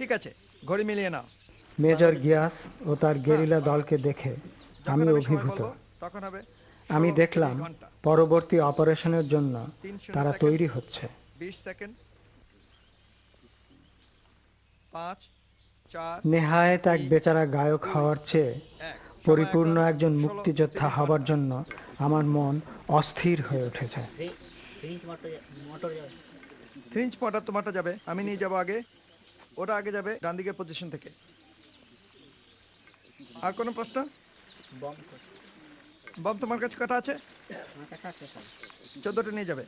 ঠিক আছে ঘড়ি মিলিয়ে নাও। মেজর গিয়াস ও তার গেরিলা দলকে দেখে আমি অভিভূত। তখন হবে আমি দেখলাম পরবর্তী অপারেশনের জন্য তারা তৈরি হচ্ছে। বিশ সেকেন্ড। পাঁচ নেহায়েত এক বেচারা গায়ক হওয়ার চেয়ে পরিপূর্ণ একজন মুক্তিযোদ্ধা হবার জন্য আমার মন অস্থির হয়ে উঠেছে। ফ্রিঞ্চ মোটর মোটর যাবে। থ্রি ইঞ্চ মোটর যাবে আমি নিয়ে যাব আগে। ওটা আগে যাবে ডান দিকের পজিশন থেকে। আর কোনো প্রশ্ন? বম বম তোমার কাছে কটা আছে? আমার কাছে আছে সব। চোদ্দোটা নিয়ে যাবে।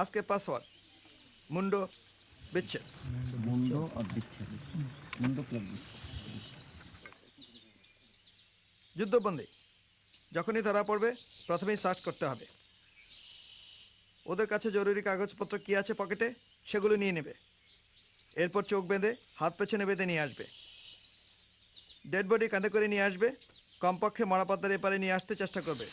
আজকে পাসওয়ার্ড মুন্ডো বিচ্ছেদ। মুন্ডো আর বিচ্ছেদ। মুন্ডো প্লাস যুদ্ধবন্দি যখনই ধরা পড়বে প্রথমেই সার্চ করতে হবে। ওদের কাছে জরুরি কাগজপত্র কি আছে পকেটে সেগুলো নিয়ে নেবে। এরপর চোখ বেঁধে, হাত পেছনে বেঁধে নিয়ে আসবে। ডেড বডি কাঁধে করে নিয়ে আসবে, কমপক্ষে মরাপাতার এপারে নিয়ে আসতে চেষ্টা করবে।